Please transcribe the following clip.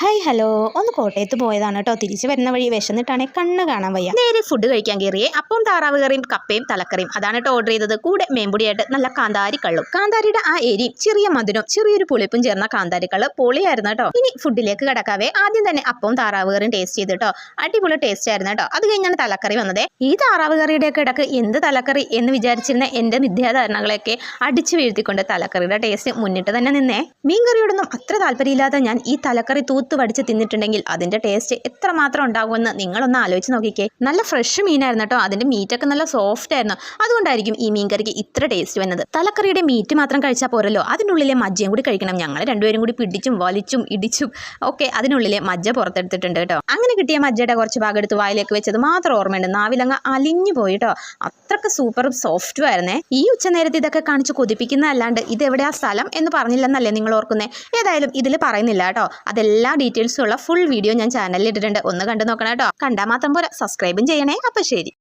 Hi hello ഒന്ന് കോട്ടയത്ത് പോയതാണ് കേട്ടോ തിരിച്ചു വരുന്ന വഴി വിശന്നിട്ടാണെ കണ്ണ് കാണാൻ വയ്യ. നേരെ ഫുഡ് കഴിക്കാൻ കയറിയേ അപ്പം താറാവ് കറിയും കപ്പയും തലക്കറിയും. അതാണ് കേട്ടോ ഓർഡർ ചെയ്തത്. കൂടെ മേമ്പുടിയായിട്ട് നല്ല കാന്താരി കള്ളും. കാന്താരിയുടെ ആ എരിയും ചെറിയ മധുരം ചെറിയൊരു പുളിപ്പും ചേർന്ന കാന്താരി കള്ള് പൊളിയായിരുന്നു കേട്ടോ ഇനി ഫുഡിലേക്ക് കിടക്കാവേ. ആദ്യം തന്നെ അപ്പം താറാവ് കറിയും ടേസ്റ്റ് ചെയ്ത് കേട്ടോ അടിപൊളി ടേസ്റ്റ് ആയിരുന്നു കേട്ടോ അത് കഴിഞ്ഞാണ് തലക്കറി വന്നത്. ഈ താറാവ് കറിയുടെ ഒക്കെ ഇടയ്ക്ക് എന്ത് തലക്കറി എന്ന് വിചാരിച്ചിരുന്ന എന്റെ മിഥ്യാധാരണകളെയൊക്കെ അടിച്ചു വീഴ്ത്തിക്കൊണ്ട് തലക്കറിയുടെ ടേസ്റ്റ് മുന്നിട്ട് തന്നെ നിന്നേ. മീൻകറിയോടൊന്നും അത്ര താല്പര്യമില്ലാതെ ഞാൻ ഈ തലക്കറി തൂത്ത് വടിച്ച് തിന്നിട്ടുണ്ടെങ്കിൽ അതിന്റെ ടേസ്റ്റ് എത്രമാത്രം ഉണ്ടാകുമെന്ന് നിങ്ങളൊന്ന് ആലോചിച്ച് നോക്കിക്കേ. നല്ല ഫ്രഷ് മീനായിരുന്നു കേട്ടോ. അതിന്റെ മീറ്റൊക്കെ നല്ല സോഫ്റ്റ് ആയിരുന്നു. അതുകൊണ്ടായിരിക്കും ഈ മീൻകറിക്ക് ഇത്ര ടേസ്റ്റ് വന്നത്. തലക്കറിയുടെ മീറ്റ് മാത്രം കഴിച്ചാൽ പോരല്ലോ. അതിനുള്ളിലെ മജ്ജയും കൂടി കഴിക്കണം. ഞങ്ങൾ രണ്ടുപേരും കൂടി പിടിച്ചും വലിച്ചും ഇടിച്ചും ഒക്കെ അതിനുള്ളിലെ മജ്ജ പുറത്തെടുത്തിട്ടുണ്ട് കേട്ടോ. അങ്ങനെ കിട്ടിയ മജ്ജയുടെ കുറച്ച് ഭാഗം എടുത്ത് വായിലേക്ക് വെച്ചത് മാത്രം ഓർമ്മയുണ്ട്. നാവിലങ്ങ് അലിഞ്ഞു പോയി കേട്ടോ. അത്രയ്ക്ക് സൂപ്പറും സോഫ്റ്റും ആയിരുന്നേ. ഈ ഉച്ചനേരത്ത് ഇതൊക്കെ കാണിച്ച് കൊതിപ്പിക്കുന്ന അല്ലാണ്ട് ഇത് എവിടെയാ സ്ഥലം എന്ന് പറഞ്ഞില്ലെന്നല്ലേ നിങ്ങൾ ഓർക്കുന്നേ. ഏതായാലും ഇതിൽ പറയുന്നില്ല കേട്ടോ. അതെല്ലാ ഡീറ്റെയിൽസും ഉള്ള ഫുൾ വീഡിയോ ഞാൻ ചാനലിൽ ഇട്ടിട്ടുണ്ട്. ഒന്ന് കണ്ടു നോക്കണം കേട്ടോ. കണ്ടാൽ മാത്രം പോരാ. സബ്സ്ക്രൈബും ചെയ്യണേ. അപ്പോൾ ശരി.